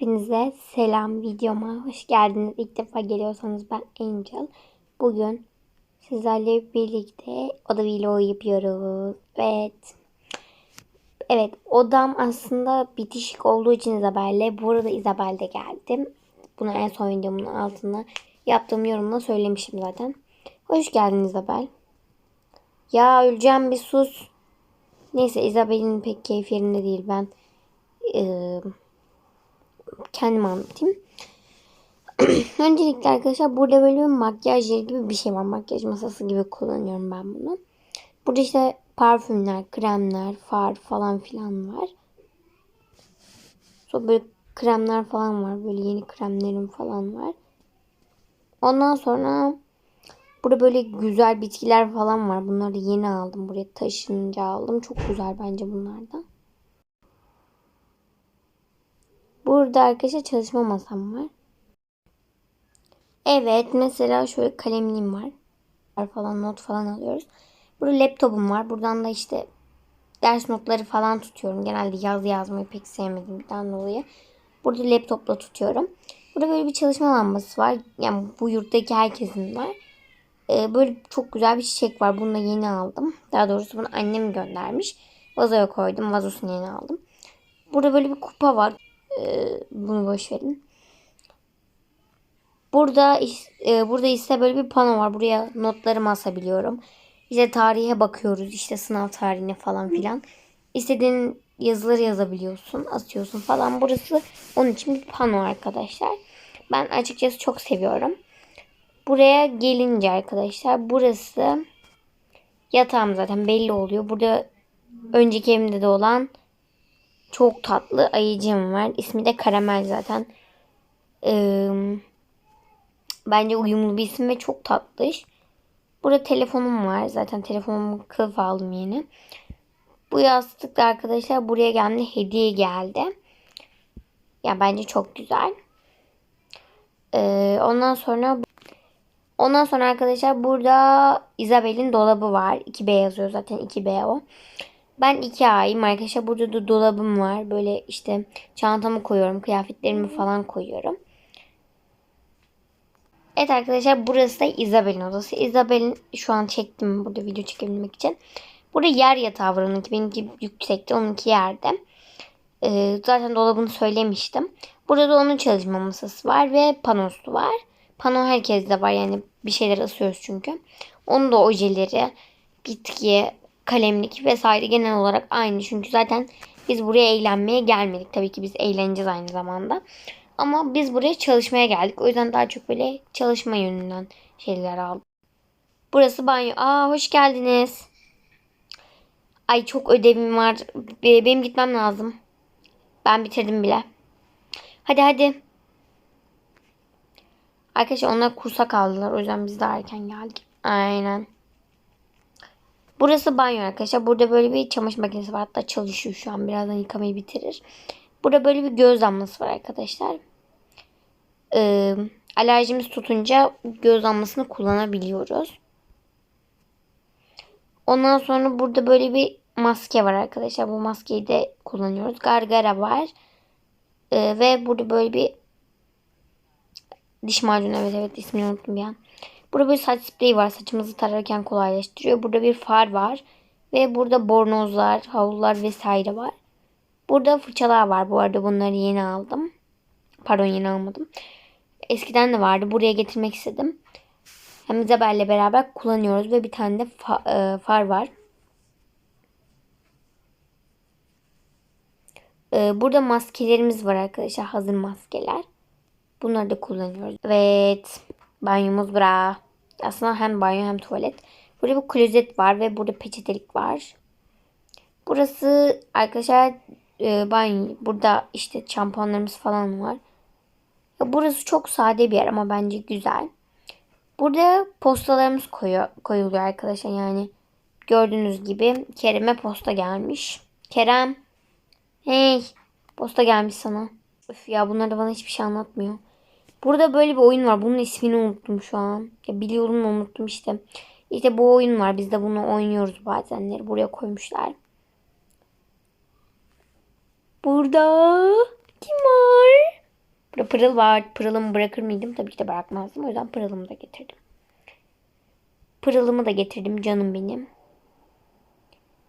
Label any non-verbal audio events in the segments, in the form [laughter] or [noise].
Hepinize selam videoma hoş geldiniz. İlk defa geliyorsanız ben Angel. Bugün sizlerle birlikte oda vlog yapıyoruz. Evet. Evet odam aslında bitişik olduğu için Isabel'le. Burada Isabel de geldi. Bunu en son videomun altına yaptığım yorumla söylemişim zaten. Hoş geldin Isabel. Ya öleceğim bir sus. Neyse Isabel'in pek keyfi yerinde değil. Ben eee kendim anlatayım. [clears throat] Öncelikle arkadaşlar burada böyle bir makyaj yeri gibi bir şey var. Makyaj masası gibi kullanıyorum ben bunu. Burada işte parfümler, kremler, far falan filan var. Sonra böyle kremler falan var. Böyle yeni kremlerim falan var. Ondan sonra burada böyle güzel bitkiler falan var. Bunları yeni aldım. Buraya taşınınca aldım. Çok güzel bence bunlar da. Burada arkadaşlar çalışma masam var. Evet mesela şöyle kalemliğim var. Falan not falan alıyoruz. Burada laptopum var. Buradan da işte ders notları falan tutuyorum. Genelde yaz yazmayı pek sevmediğimden dolayı. Burada laptopla tutuyorum. Burada böyle bir çalışma lambası var. Yani bu yurttaki herkesin var. Ee, böyle çok güzel bir çiçek var. Bunu da yeni aldım. Daha doğrusu bunu annem göndermiş. Vazoya koydum. Vazosunu yeni aldım. Burada böyle bir kupa var. Ee, bunu boş verin. Burada e, burada ise böyle bir pano var. Buraya notlarımı asabiliyorum. İşte tarihe bakıyoruz. İşte sınav tarihine falan filan. İstediğin yazıları yazabiliyorsun. Asıyorsun falan. Burası onun için bir pano arkadaşlar. Ben açıkçası çok seviyorum. Buraya gelince arkadaşlar burası yatağım zaten belli oluyor. Burada önceki evimde de olan çok tatlı ayıcım var. İsmi de Karamel zaten. Ee, bence uyumlu bir isim ve çok tatlış. Burada telefonum var. Zaten telefonumu kılıf aldım yeni. Bu yastık da arkadaşlar buraya geldi hediye geldi. Ya bence çok güzel. Ee, ondan sonra ondan sonra arkadaşlar burada Isabel'in dolabı var. 2B yazıyor zaten 2B o. Ben iki ayım arkadaşlar. Burada da dolabım var. Böyle işte çantamı koyuyorum. Kıyafetlerimi falan koyuyorum. Evet arkadaşlar burası da Isabel'in odası. Isabel'in şu an çektim burada video çekebilmek için. Burada yer yatağı var onunki. Benimki yüksekte onunki yerde. Ee, zaten dolabını söylemiştim. Burada da onun çalışma masası var ve panosu var. Pano herkeste var yani bir şeyler asıyoruz çünkü. Onun da ojeleri, bitki, kalemlik vesaire genel olarak aynı. Çünkü zaten biz buraya eğlenmeye gelmedik. Tabii ki biz eğleneceğiz aynı zamanda. Ama biz buraya çalışmaya geldik. O yüzden daha çok böyle çalışma yönünden şeyler aldım. Burası banyo. Aa hoş geldiniz. Ay çok ödevim var. Benim gitmem lazım. Ben bitirdim bile. Hadi hadi. Arkadaşlar onlar kursa kaldılar. O yüzden biz daha erken geldik. Aynen. Burası banyo arkadaşlar. Burada böyle bir çamaşır makinesi var. Hatta çalışıyor şu an. Birazdan yıkamayı bitirir. Burada böyle bir göz damlası var arkadaşlar. Ee, alerjimiz tutunca göz damlasını kullanabiliyoruz. Ondan sonra burada böyle bir maske var arkadaşlar. Bu maskeyi de kullanıyoruz. Gargara var. Ee, ve burada böyle bir diş macunu. Evet evet ismini unuttum bir an. Burada bir saç spreyi var. Saçımızı tararken kolaylaştırıyor. Burada bir far var. Ve burada bornozlar, havlular vesaire var. Burada fırçalar var. Bu arada bunları yeni aldım. Pardon yeni almadım. Eskiden de vardı. Buraya getirmek istedim. Hem Isabel'le beraber kullanıyoruz. Ve bir tane de e, far var. E, burada maskelerimiz var arkadaşlar. Hazır maskeler. Bunları da kullanıyoruz. Evet. Banyomuz bura. Aslında hem banyo hem tuvalet. Burada bir klozet var ve burada peçetelik var. Burası arkadaşlar e, banyo. Burada işte şampuanlarımız falan var. Ya burası çok sade bir yer ama bence güzel. Burada postalarımız koyuyor, koyuluyor arkadaşlar. Yani gördüğünüz gibi Kerem'e posta gelmiş. Kerem. Hey. Posta gelmiş sana. Öf ya bunlar da bana hiçbir şey anlatmıyor. Burada böyle bir oyun var. Bunun ismini unuttum şu an. Ya biliyorum unuttum işte. İşte bu oyun var. Biz de bunu oynuyoruz bazenleri. Buraya koymuşlar. Burada kim var? Burada pırıl var. Pırılımı bırakır mıydım? Tabii ki de bırakmazdım. O yüzden pırılımı da getirdim. Pırılımı da getirdim canım benim.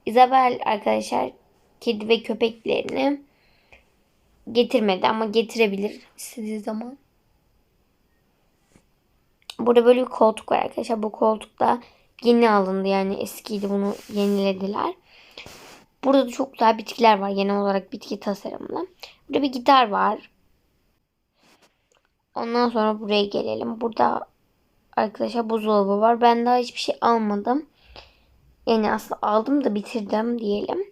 Isabel arkadaşlar kedi ve köpeklerini getirmedi ama getirebilir istediği zaman. Burada böyle bir koltuk var arkadaşlar. Bu koltukta yeni alındı yani eskiydi bunu yenilediler. Burada da çok güzel bitkiler var genel olarak bitki tasarımlı. Burada bir gitar var. Ondan sonra buraya gelelim. Burada arkadaşlar buzdolabı var. Ben daha hiçbir şey almadım. Yani aslında aldım da bitirdim diyelim.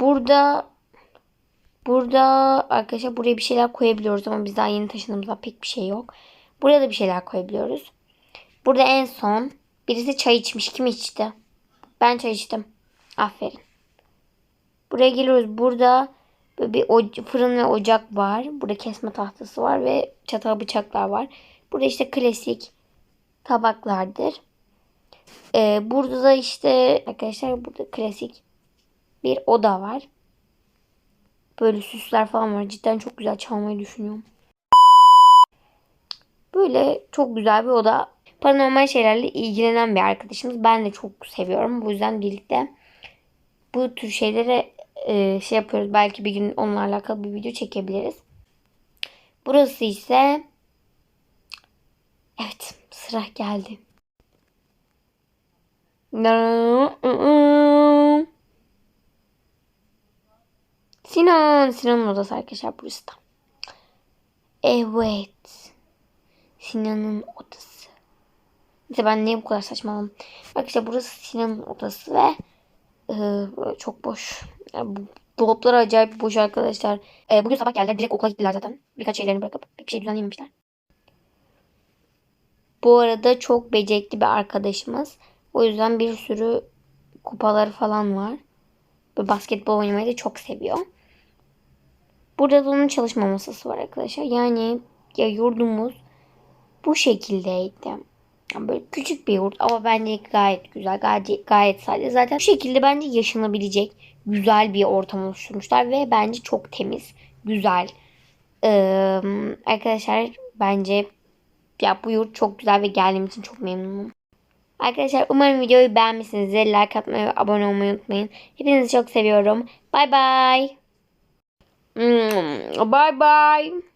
Burada burada arkadaşlar buraya bir şeyler koyabiliyoruz ama biz daha yeni taşındığımızda pek bir şey yok. Buraya da bir şeyler koyabiliyoruz. Burada en son birisi çay içmiş. Kim içti? Ben çay içtim. Aferin. Buraya geliyoruz. Burada bir fırın ve ocak var. Burada kesme tahtası var ve çatal bıçaklar var. Burada işte klasik tabaklardır. Ee, burada da işte arkadaşlar burada klasik bir oda var. Böyle süsler falan var. Cidden çok güzel çalmayı düşünüyorum. Böyle çok güzel bir oda. Paranormal şeylerle ilgilenen bir arkadaşımız. Ben de çok seviyorum. Bu yüzden birlikte bu tür şeylere e, şey yapıyoruz. Belki bir gün onunla alakalı bir video çekebiliriz. Burası ise evet sıra geldi. Sinan. Sinan'ın odası arkadaşlar burası da. Evet. Sinan'ın odası. Neyse ben niye bu kadar saçmaladım. Arkadaşlar burası Sinan'ın odası ve e, çok boş. Yani bu dolapları acayip boş arkadaşlar. E, bugün sabah geldiler. Direkt okula gittiler zaten. Birkaç şeylerini bırakıp. Bir şey düzenlememişler. Bu arada çok becerikli bir arkadaşımız. O yüzden bir sürü kupaları falan var. Böyle basketbol oynamayı da çok seviyor. Burada da onun çalışma masası var arkadaşlar. Yani ya yurdumuz bu şekildeydi. Yani böyle küçük bir yurt ama bence gayet güzel, gayet, gayet sade. Zaten bu şekilde bence yaşanabilecek güzel bir ortam oluşturmuşlar ve bence çok temiz, güzel. Ee, arkadaşlar bence ya bu yurt çok güzel ve geldiğim için çok memnunum. Arkadaşlar umarım videoyu beğenmişsinizdir. Like atmayı ve abone olmayı unutmayın. Hepinizi çok seviyorum. Bay bay. Bye bye.